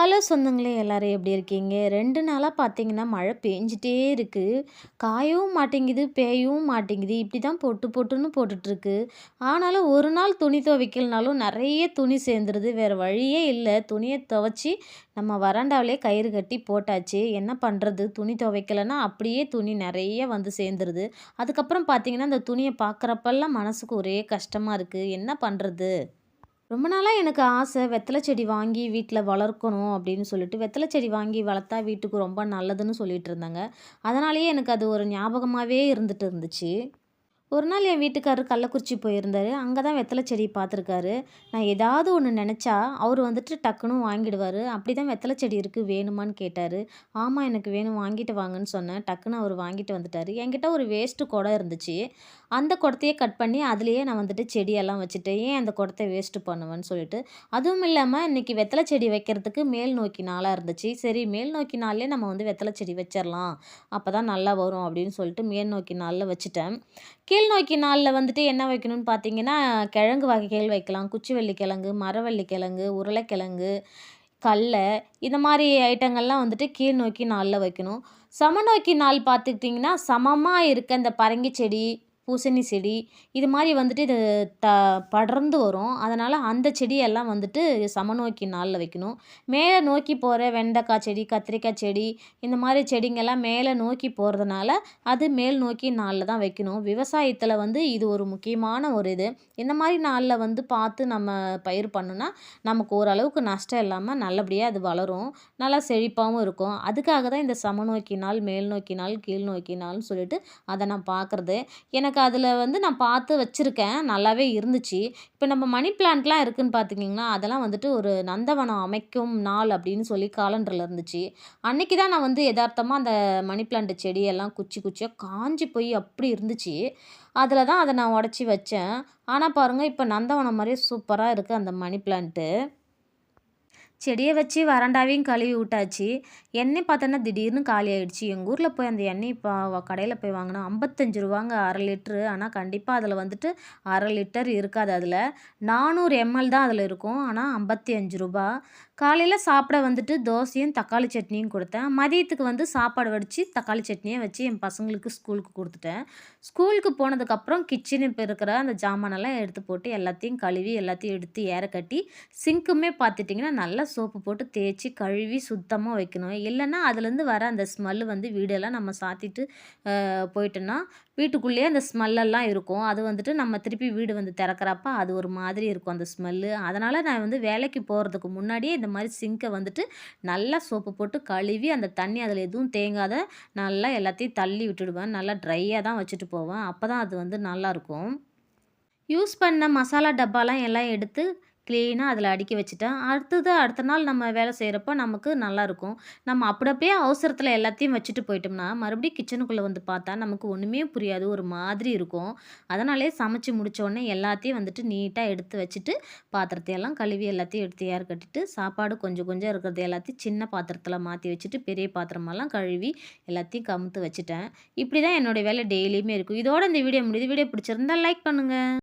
Hello சொந்தங்களே எல்லாரும் எப்படி இருக்கீங்க? ரெண்டு நாளாக பார்த்தீங்கன்னா மழை பெஞ்சிட்டே இருக்குது காயவும் மாட்டேங்குது பேயவும் மாட்டேங்குது. இப்படி தான் பொட்டு பொட்டுன்னு போட்டுட்ருக்கு. ஆனாலும் ஒரு நாள் துணி துவைக்கலனாலும் நிறைய துணி சேர்ந்துருது. வேறு வழியே இல்லை. துணியை துவைச்சி நம்ம வராண்டாவிலே கயிறு கட்டி போட்டாச்சு. என்ன பண்ணுறது துணி துவைக்கலைன்னா அப்படியே துணி நிறைய வந்து சேர்ந்துருது. அதுக்கப்புறம் பார்த்தீங்கன்னா அந்த துணியை பார்க்குறப்பெல்லாம் மனசுக்கு ஒரே கஷ்டமாக இருக்குது என்ன பண்ணுறது ரொம்ப நாளாக எனக்கு ஆசை வெத்தலை செடி வாங்கி வீட்டில் வளர்க்கணும் அப்படின்னு சொல்லிட்டு வெத்தலை செடி வாங்கி வளர்த்தா வீட்டுக்கு ரொம்ப நல்லதுன்னு சொல்லிட்டு இருந்தாங்க. அதனாலேயே எனக்கு அது ஒரு ஞாபகமாகவே இருந்துகிட்டு இருந்துச்சு. ஒரு நாள் என் வீட்டுக்காரர் கள்ளக்குறிச்சி போயிருந்தார். அங்கே தான் வெத்தலை செடி பார்த்துருக்காரு. நான் ஏதாவது ஒன்று நினச்சா அவர் வந்துட்டு டக்குன்னு வாங்கிடுவார். அப்படி தான் வெத்தலை செடி இருக்குது வேணுமான்னு கேட்டார். ஆமாம் எனக்கு வேணும் வாங்கிட்டு வாங்கன்னு சொன்னேன். டக்குன்னு அவர் வாங்கிட்டு வந்துட்டார். என்கிட்ட ஒரு வேஸ்ட்டு குடம் இருந்துச்சு. அந்த குடத்தையே கட் பண்ணி அதுலேயே நான் வந்துட்டு செடியெல்லாம் வச்சுட்டேன் ஏன் அந்த குடத்தை வேஸ்ட்டு பண்ணுவேன்னு சொல்லிட்டு அதுவும் இல்லாமல் இன்றைக்கி வெத்தலை செடி வைக்கிறதுக்கு மேல் நோக்கி நாளாக இருந்துச்சு. சரி மேல் நோக்கி நாள்லேயே நம்ம வந்து வெத்தலை செடி வச்சிடலாம் அப்போ தான் நல்லா வரும் அப்படின்னு சொல்லிட்டு மேல் நோக்கி நாளில் வச்சுட்டேன். கீழே நோக்கி நாளில் வந்துட்டு என்ன வைக்கணும்னு பார்த்தீங்கன்னா கிழங்கு வகைகள் வைக்கலாம். குச்சிவள்ளி கிழங்கு மரவள்ளி கிழங்கு உருளைக்கிழங்கு கடலை இந்த மாதிரி ஐட்டங்கள்லாம் வந்துட்டு கீழ் நோக்கி நாளில் வைக்கணும். சமநோக்கி நாள் பார்த்துக்கிட்டிங்கன்னா சமமாக இருக்க இந்த பரங்கி செடி பூசணி செடி இது மாதிரி வந்துட்டு இது த படர்ந்து வரும். அதனால் அந்த செடியெல்லாம் வந்துட்டு சமநோக்கி நாளில் வைக்கணும். மேலே நோக்கி போகிற வெண்டைக்காய் செடி கத்திரிக்காய் செடி இந்த மாதிரி செடிங்கெல்லாம் மேலே நோக்கி போகிறதுனால அது மேல் நோக்கி நாளில் தான் வைக்கணும். விவசாயத்தில் வந்து இது ஒரு முக்கியமான ஒரு இது. இந்த மாதிரி நாளில் வந்து பார்த்து நம்ம பயிர் பண்ணோன்னா நமக்கு ஓரளவுக்கு நஷ்டம் இல்லாமல் நல்லபடியாக அது வளரும். நல்லா செழிப்பாகவும் இருக்கும். அதுக்காக தான் இந்த சமநோக்கி நாள் மேல் நோக்கி நாள் கீழ் நோக்கி நாள்னு சொல்லிட்டு அதை நான் பார்க்குறது. எனக்கு அதில் வந்து நான் பார்த்து வச்சுருக்கேன். நல்லாவே இருந்துச்சு. இப்போ நம்ம மணி பிளான்ட்லாம் இருக்குதுன்னு பார்த்துக்கிங்கன்னா அதெல்லாம் வந்துட்டு ஒரு நந்தவனம் அமைக்கும் நாள் அப்படின்னு சொல்லி காலண்டரில் இருந்துச்சு. அன்றைக்கி தான் நான் வந்து எதார்த்தமாக அந்த மணி பிளான்ட் செடியெல்லாம் குச்சி குச்சியாக காஞ்சி போய் அப்படி இருந்துச்சு. அதில் தான் அதை நான் உடச்சி வச்சேன். ஆனால் பாருங்கள் இப்போ நந்தவனம் மாதிரியே சூப்பராக இருக்குது அந்த மணி பிளான்ட்டு செடியை வச்சு வறண்டாவையும் கழுவி விட்டாச்சு. எண்ணெய் பார்த்தோன்னா திடீர்னு காலி ஆகிடுச்சு எங்கள் ஊரில் போய் அந்த எண்ணெய் இப்போ கடையில் போய் வாங்கினா ஐம்பத்தஞ்சு ரூபாங்க அரை லிட்ரு ஆனால் கண்டிப்பாக அதில் வந்துட்டு அரை லிட்டர் இருக்காது. அதில் நானூறு எம்எல் தான் அதில் இருக்கும். ஆனால் ஐம்பத்தி அஞ்சு ரூபா. காலையில் சாப்பிட வந்துட்டு தோசையும் தக்காளி சட்னியும் கொடுத்தேன். மதியத்துக்கு வந்து சாப்பாடு வடித்து தக்காளி சட்னியை வச்சு என் பசங்களுக்கு ஸ்கூலுக்கு கொடுத்துட்டேன். ஸ்கூலுக்கு போனதுக்கப்புறம் கிச்சனு இப்போ இருக்கிற அந்த ஜாமானெல்லாம் எடுத்து போட்டு எல்லாத்தையும் கழுவி எல்லாத்தையும் எடுத்து ஏற கட்டி சிங்க்குமே பார்த்துட்டிங்கன்னா நல்லா சோப்பு போட்டு தேய்ச்சி கழுவி சுத்தமாக வைக்கணும். இல்லைன்னா அதுலேருந்து வர அந்த ஸ்மெல்லு வந்து வீடெல்லாம் நம்ம சாத்திட்டு போயிட்டோன்னா வீட்டுக்குள்ளேயே அந்த ஸ்மெல்லெல்லாம் இருக்கும். அது வந்துட்டு நம்ம திருப்பி வீடு வந்து திறக்கிறப்ப அது ஒரு மாதிரி இருக்கும் அந்த ஸ்மெல்லு. அதனால் நான் வந்து வேலைக்கு போகிறதுக்கு முன்னாடியே இந்த மாதிரி சிங்கை வந்துட்டு நல்லா சோப்பு போட்டு கழுவி அந்த தண்ணி அதில் எதுவும் தேங்காத நல்லா எல்லாத்தையும் தள்ளி விட்டுடுவேன். நல்லா ட்ரையாக தான் வச்சுட்டு போவேன். அப்போ தான் அது வந்து நல்லாயிருக்கும் யூஸ் பண்ண மசாலா டப்பாலாம் எல்லாம் எடுத்து க்ளீனாக அதில் அடுக்கி வச்சுட்டேன். அடுத்தது அடுத்த நாள் நம்ம வேலை செய்கிறப்ப நமக்கு நல்லாயிருக்கும் நம்ம அப்படியே அவசரத்தில் எல்லாத்தையும் வச்சுட்டு போயிட்டோம்னா மறுபடியும் கிச்சனுக்குள்ளே வந்து பார்த்தா நமக்கு ஒன்றுமே புரியாது. ஒரு மாதிரி இருக்கும். அதனாலே சமைச்சு முடித்தோடனே எல்லாத்தையும் வந்துட்டு நீட்டாக எடுத்து வச்சுட்டு பாத்திரத்தையெல்லாம் கழுவி எல்லாத்தையும் எடுத்து ஏர் கட்டிட்டு சாப்பாடு கொஞ்சம் கொஞ்சம் இருக்கிறது எல்லாத்தையும் சின்ன பாத்திரத்தில் மாற்றி வச்சுட்டு பெரிய பாத்திரமெல்லாம் கழுவி எல்லாத்தையும் கமுத்து வச்சுட்டேன். இப்படி தான் என்னோடய வேலை டெய்லியுமே இருக்கும். இதோட இந்த வீடியோ முடியுது. வீடியோ பிடிச்சிருந்தா லைக் பண்ணுங்கள்